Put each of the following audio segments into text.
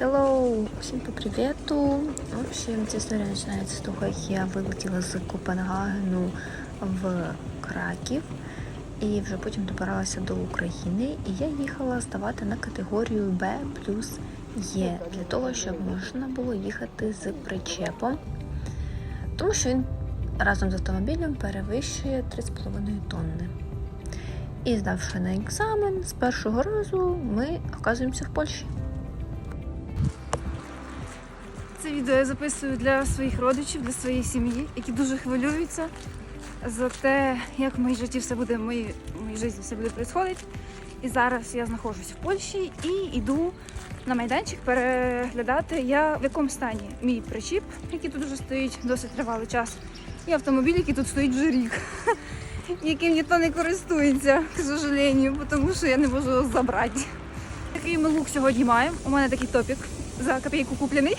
Hello! Всем по привету! В общем, эта история начинается с того, как я вилетіла з Копенгагену в Краків і вже потім добиралася до України. І я їхала здавати на категорію Б плюс Є для того, щоб можна було їхати з причепом, тому що він разом з автомобілем перевищує 3,5 тонни. І здавши на екзамен, з першого разу ми оказуємося в Польщі. Це відео я записую для своїх родичів, для своєї сім'ї, які дуже хвилюються за те, як в моїй житті все буде, в моїй, в моїй житті все буде відбуватися. І зараз я знаходжусь в Польщі і йду на майданчик переглядати, я в якому стані мій причіп, який тут вже стоїть досить тривалий час, і автомобіль, який тут стоїть вже рік, яким ніхто не користується, к сожалению, тому що я не можу забрати. Такий ми лук сьогодні маємо. У мене такий топік за копійку куплений.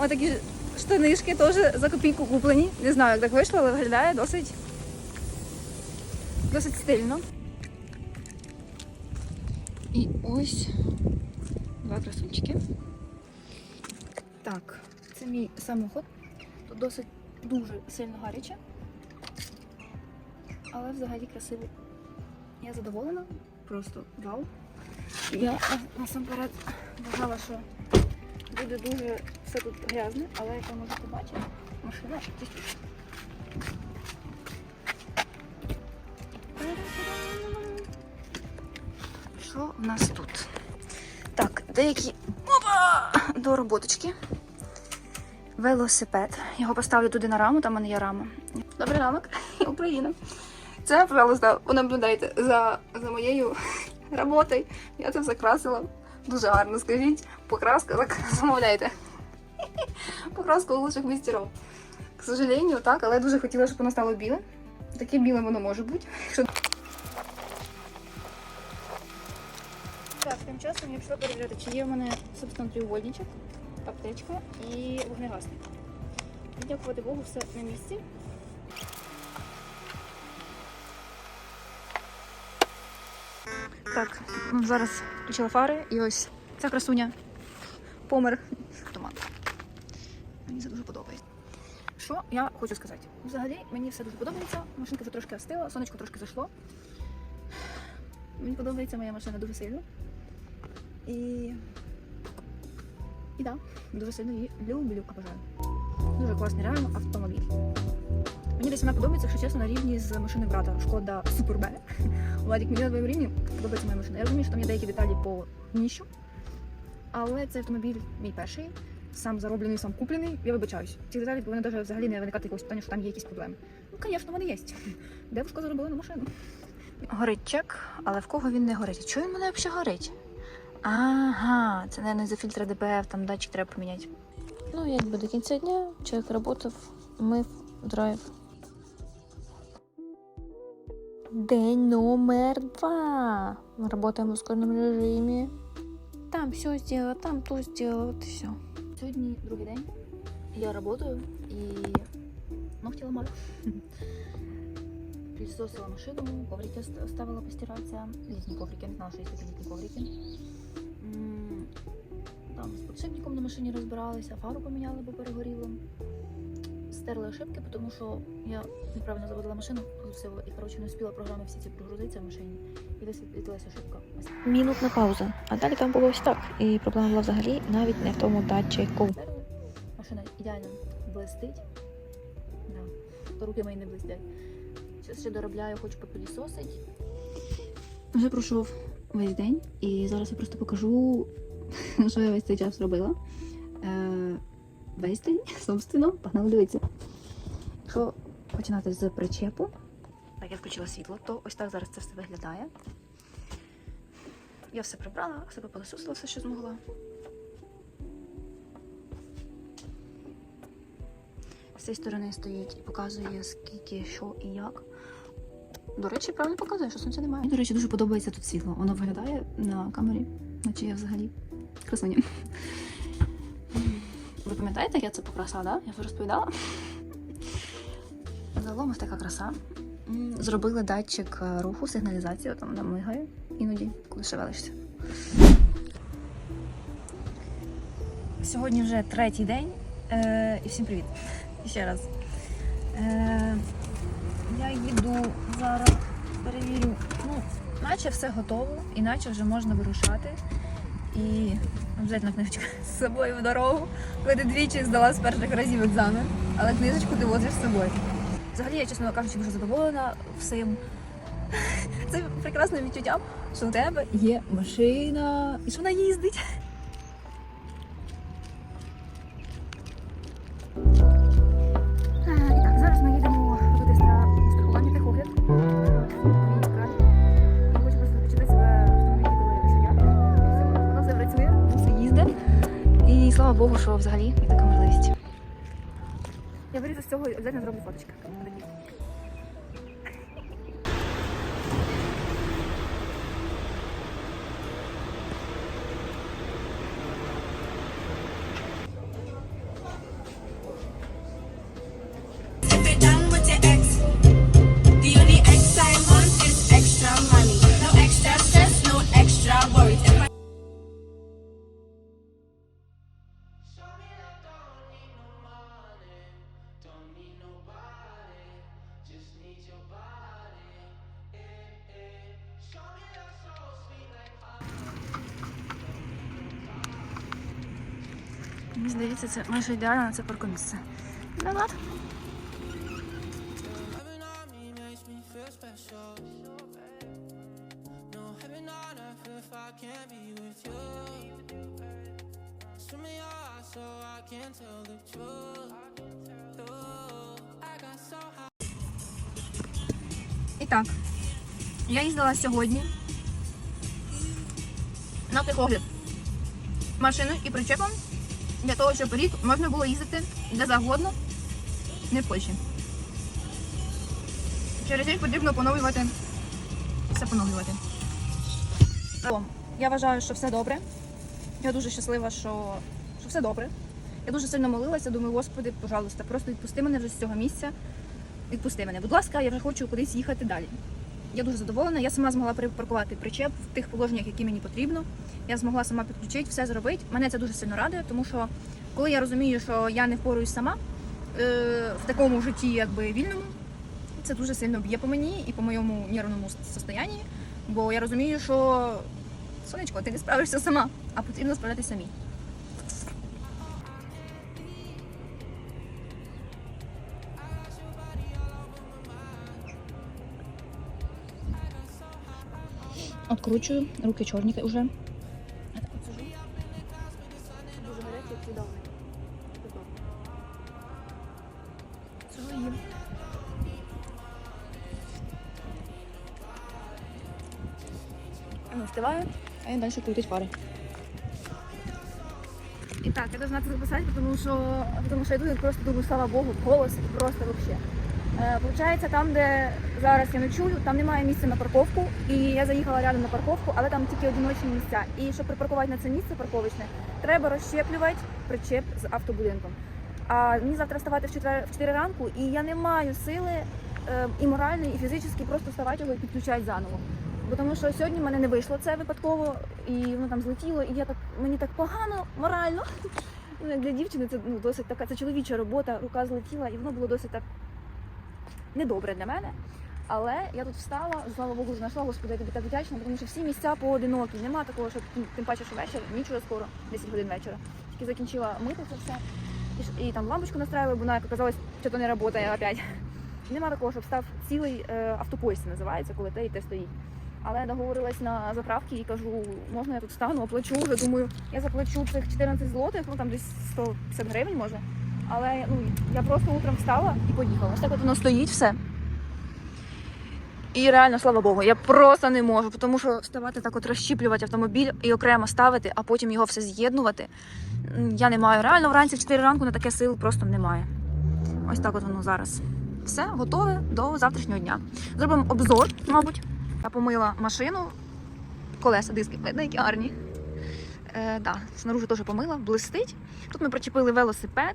Отакі штанишки теж за копійку куплені. Не знаю, як так вийшло, але виглядає досить, досить стильно. І ось два красунчики. Так, це мій самоход. Тут досить дуже сильно гаряче. Але взагалі красиво. Я задоволена. Просто вау. Я насамперед вважала, що буде дуже все тут грязне, але як ви можете бачити, машина чистіша. Що в нас тут? Так, деякі опа! до роботочки. Велосипед. Його поставлю туди на раму, там у мене є рама. Добрий ранок, Україна. Це, пожалуйста, понаблюдайте за, за моєю роботою. Я це закрасила. Дуже гарно, скажіть. Покраска так замовляйте. Покраска у лучших мастерів. К сожалению, так, але я дуже хотіла, щоб воно стало білим. Таке біле воно може бути. Якщо... Так, тим часом я пішла перевіряти, чи є в мене собственно треугольничок, аптечка і вогнегасник. Дякувати Богу, все на місці. Так, зараз включила фари і ось ця красуня. Помер автомат. Мені це дуже подобається. Що я хочу сказати? Взагалі мені все дуже подобається. Машинка вже трошки остила, сонечко трошки зайшло. Мені подобається моя машина дуже сильно. І. І так, да, дуже сильно її люблю, обожаю. Дуже класний реально автомобіль. Мені десь вона подобається, якщо чесно, на рівні з машини брата. Шкода B. Владик, мені на твоєму рівні подобається моя машина. Я розумію, що там є деякі деталі по нішу, але цей автомобіль мій перший, сам зароблений, сам куплений. Я вибачаюсь. Ці деталі повинні навіть взагалі не виникати якогось питання, що там є якісь проблеми. Ну, звісно, вони є. Девушка заробила на машину. Горить чек, але в кого він не горить? Чого він мене взагалі горить? Ага, це, мабуть, за фільтри ДПФ, там датчик треба поміняти. Ну, якби до кінця дня чоловік працював, мив, драйв. День номер два. Мы работаем в ускоренном режиме. Там все сделала, там то сделала, вот и все. Сьогодні другий день. Я працюю і ногтіла мать. Пылесосила машину, коврики ост- оставила постиратися. Літні коврики, я не знала, є такі літні коврики. Там з подшипником на машині розбиралися, фару поміняли, бо перегоріло. Стерли ошибки, тому що я неправильно заводила машину, запустила, і коротше не успіла програми всі ці прогрузитися в машині. І висвітлилася ошибка. Мінутна пауза. А далі там було ось так. І проблема була взагалі навіть не в тому датчику. Машина ідеально блистить. Да. Руки мої не блистять. Зараз ще доробляю, хочу попілісосить. Вже пройшов весь день, і зараз я просто покажу, що я весь цей час робила. Весь день, собственно, погнали дивитися. Якщо починати з причепу, так я включила світло, то ось так зараз це все виглядає. Я все прибрала, себе пилососила все, що змогла. з цієї сторони стоїть і показує, скільки, що і як. До речі, правильно показує, що сонця немає. Мені, до речі, дуже подобається тут світло. Воно виглядає на камері, наче я взагалі красуня. Пам'ятаєте, я це покрасила, да? Я вже розповідала. Загалом ось така краса. Зробили датчик е, руху, сигналізацію, там вона мигає іноді, коли шевелишся. Сьогодні вже третій день. Е, і всім привіт. Ще раз. Е, я їду зараз, перевірю. Ну, наче все готово, і наче вже можна вирушати. І обов'язково книжечка з собою в дорогу. Коли ти двічі здала з перших разів екзамен, але книжечку ти возиш з собою. Взагалі, я, чесно кажучи, дуже задоволена всім. Це прекрасним відчуттям, що у тебе є машина і що вона їздить. Слава Богу, що взагалі є така можливість. Я виріжу з цього і обов'язково зроблю фоточку. Tell the truth. I got so high. І так, я їздила сьогодні на техогляд машиною і причепом для того, щоб рік можна було їздити де завгодно, не в Польщі. Через рік потрібно поновлювати, все поновлювати. Я вважаю, що все добре. Я дуже щаслива, що, що все добре. Я дуже сильно молилася, думаю, Господи, пожалуйста, просто відпусти мене вже з цього місця. Відпусти мене, будь ласка, я вже хочу кудись їхати далі. Я дуже задоволена. Я сама змогла припаркувати причеп в тих положеннях, які мені потрібно. Я змогла сама підключити, все зробити. Мене це дуже сильно радує, тому що коли я розумію, що я не впораюсь сама е, в такому житті, якби вільному, це дуже сильно б'є по мені і по моєму нервному состоянні. Бо я розумію, що сонечко, ти не справишся сама, а потрібно справлятися самій. Откручую, руки чорні вже. Дуже їм. Встигає, а я далі крутить фари. І так, я должна це записати, тому що, тому що я дуже просто думаю, слава Богу, голос просто взагалі. Е, Получається, там, де зараз я ночую, там немає місця на парковку, і я заїхала рядом на парковку, але там тільки одиночні місця. І щоб припаркувати на це місце парковочне, треба розщеплювати причеп з автобудинком. А мені завтра вставати в 4, в 4 ранку, і я не маю сили е, і моральної, і фізично просто вставати його і підключати заново. Бо тому що сьогодні в мене не вийшло це випадково, і воно там злетіло, і я так мені так погано морально. Ну, для дівчини це ну, досить така це чоловіча робота, рука злетіла, і воно було досить так недобре для мене. Але я тут встала, слава Богу, знайшла, господи, я тобі так вдячна, тому що всі місця поодинокі. Нема такого, що тим- паче, що вечір, ніч уже скоро, 10 годин вечора. Тільки закінчила мити це все. І, і там лампочку настраювала, бо вона, як оказалось, що то не працює опять. Нема такого, щоб став цілий е, автопоїзд, називається, коли те і те стоїть. Але я договорилась на заправки і кажу, можна я тут стану, оплачу вже. Думаю, я заплачу цих 14 злотих, ну там десь 150 гривень може. Але ну, я просто утром встала і поїхала. Ось так от воно стоїть все. І реально, слава Богу, я просто не можу, тому що вставати так от розщіплювати автомобіль і окремо ставити, а потім його все з'єднувати. Я не маю. Реально вранці в 4 ранку на таке сил просто немає. Ось так от воно зараз. Все готове до завтрашнього дня. Зробимо обзор, мабуть. Я помила машину, колеса, диски, які гарні. Е, да, снаружи теж помила, блистить. Тут ми причепили велосипед,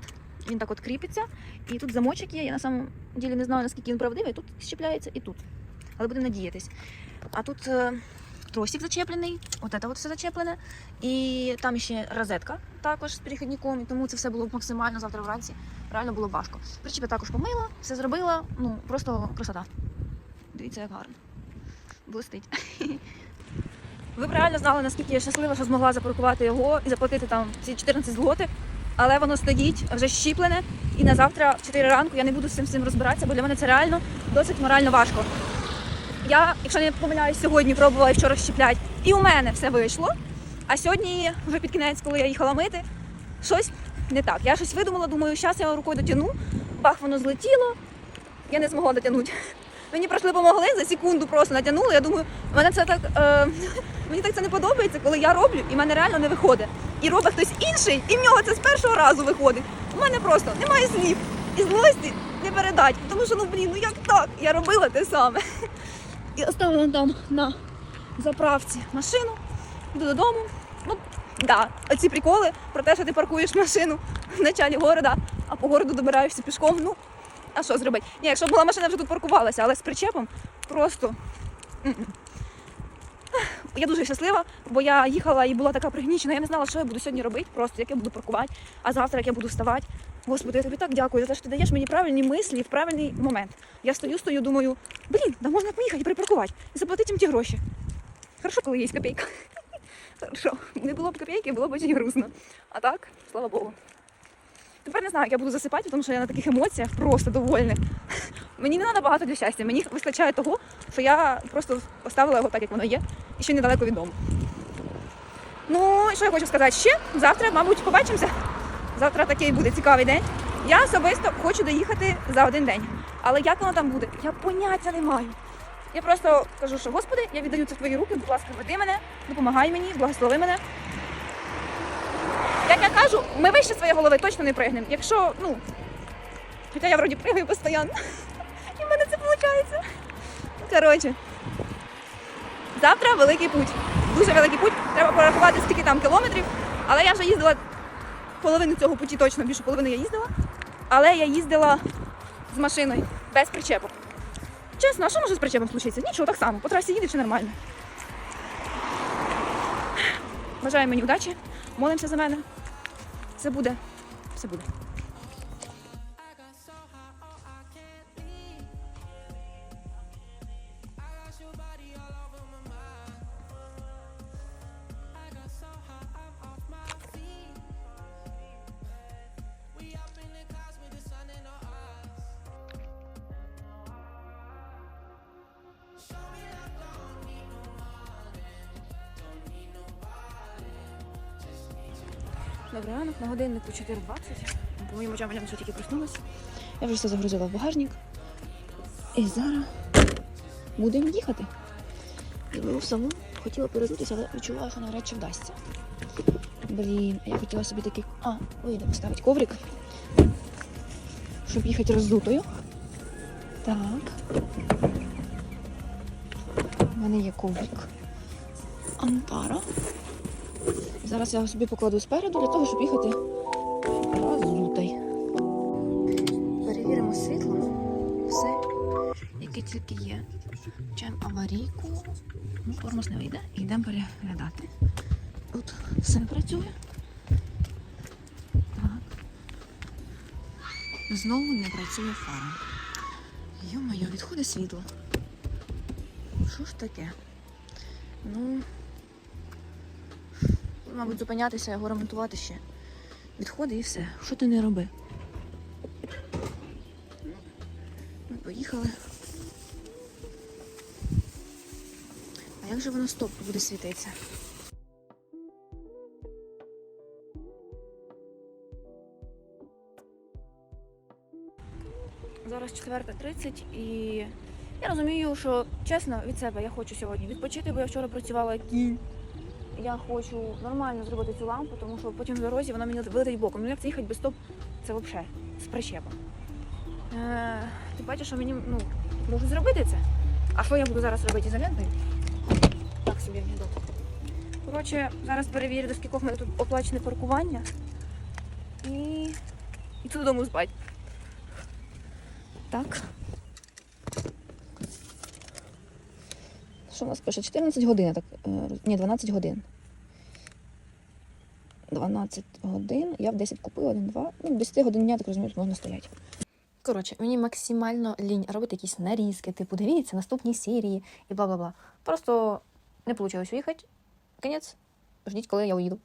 він так от кріпиться. І тут замочок є. Я на самом ділі не знаю, наскільки він правдивий. Тут щепляється і тут. Але будемо надіятись. А тут е, тросик зачеплений, от це от все зачеплене. І там ще розетка також з перехідником, і тому це все було максимально завтра вранці. Реально було важко. Причіпи також помила, все зробила. Ну просто красота. Дивіться, як гарно. Блистить. Ви б реально знали, наскільки я щаслива, що змогла запаркувати його і заплатити там ці 14 злотих. Але воно стоїть вже щіплене, і на завтра, в 4 ранку, я не буду з цим всім розбиратися, бо для мене це реально досить морально важко. Я, якщо не помиляюсь, сьогодні пробувала і вчора щіплять, і у мене все вийшло. А сьогодні, вже під кінець, коли я їхала мити, щось не так. Я щось видумала, думаю, зараз я рукою дотягну, бах, воно злетіло, я не змогла дотягнути. Мені пройшли допомогли за секунду просто натягнули. Я думаю, мене це так е, мені так це не подобається, коли я роблю, і в мене реально не виходить. І робить хтось інший, і в нього це з першого разу виходить. У мене просто немає слів. І злості не передать. Тому що ну блін, ну як так? Я робила те саме. І оставила там на заправці машину, йду додому. Ну, да, оці приколи про те, що ти паркуєш машину в началі города, а по городу добираєшся пішком. Ну, а що зробити? Ні, якщо б була машина, вже тут паркувалася, але з причепом просто. Я дуже щаслива, бо я їхала і була така пригнічена. Я не знала, що я буду сьогодні робити, просто як я буду паркувати, а завтра як я буду вставати. Господи, я тобі так дякую за те, що ти даєш мені правильні мислі в правильний момент. Я стою, стою, думаю, блін, да можна поїхати і припаркувати і заплатити їм ті гроші. Хорошо, коли є копійка. Хорошо. Не було б копійки, було б дуже грустно. А так, слава Богу. Тепер не знаю, як я буду засипати, тому що я на таких емоціях просто довольна. Мені не треба багато для щастя. Мені вистачає того, що я просто поставила його так, як воно є, і ще недалеко від дому. Ну, і що я хочу сказати ще? Завтра, мабуть, побачимося. Завтра такий буде цікавий день. Я особисто хочу доїхати за один день. Але як воно там буде, я поняття не маю. Я просто кажу, що Господи, я віддаю це в твої руки, будь ласка, веди мене, допомагай мені, благослови мене. Як я кажу, ми вище своєї голови точно не пригнемо. Якщо, ну, хоча я вроді пригаю постійно, і в мене це виходить. Коротше, завтра великий путь. Дуже великий путь. Треба порахувати, скільки там кілометрів. Але я вже їздила половину цього путі точно, більше половини я їздила. Але я їздила з машиною, без причепу. Чесно, а що може з причепом случитися? Нічого, так само. По трасі їдеш і нормально. Бажаю мені удачі, молимося за мене. Все буде. Все буде. Добрий ранок, на годиннику 4.20. По моїм очам я ще тільки проснулася. Я вже все загрузила в багажник. І зараз будемо їхати. Іду в салон. Хотіла перезутися, але відчуваю, що навряд чи вдасться. Блін, я хотіла собі такий. А, вийде поставити коврик. Щоб їхати роздутою. Так. У мене є коврик. Антара. Зараз я собі покладу спереду для того, щоб їхати розутай. Перевіримо світло. Все, яке тільки є. Чим аварійку. Ну, тормоз не вийде. І йдемо переглядати. Тут все працює. Так. Знову не працює фара. Йо-моє, відходить світло. Що ж таке? Ну. Мабуть, зупинятися, його ремонтувати ще. Відходи і все. Що ти не роби? Ми поїхали. А як же воно стоп буде світитися? Зараз 4.30 і я розумію, що чесно від себе я хочу сьогодні відпочити, бо я вчора працювала кінь. Я хочу нормально зробити цю лампу, тому що потім в дорозі вона мені вилетить боком. Ну як це їхати без стоп, це взагалі з прищепом. Е, ти бачиш, що мені ну, можу зробити це. А що я буду зараз робити ізолентою? Так собі анекдот. Коротше, зараз перевірю, до скількох мене тут оплачене паркування. І йду додому спати. Так. Що у нас пише? 14 годин, так. е, Ні, 12 годин. 12 годин, я в 10 купила один-два. Ну, 10 годин дня, так розумію, можна стояти. Коротше, мені максимально лінь робити якісь нарізки, типу, дивіться, наступні серії і бла бла бла. Просто не вийшло уїхати. Кінець. Ждіть, коли я уїду.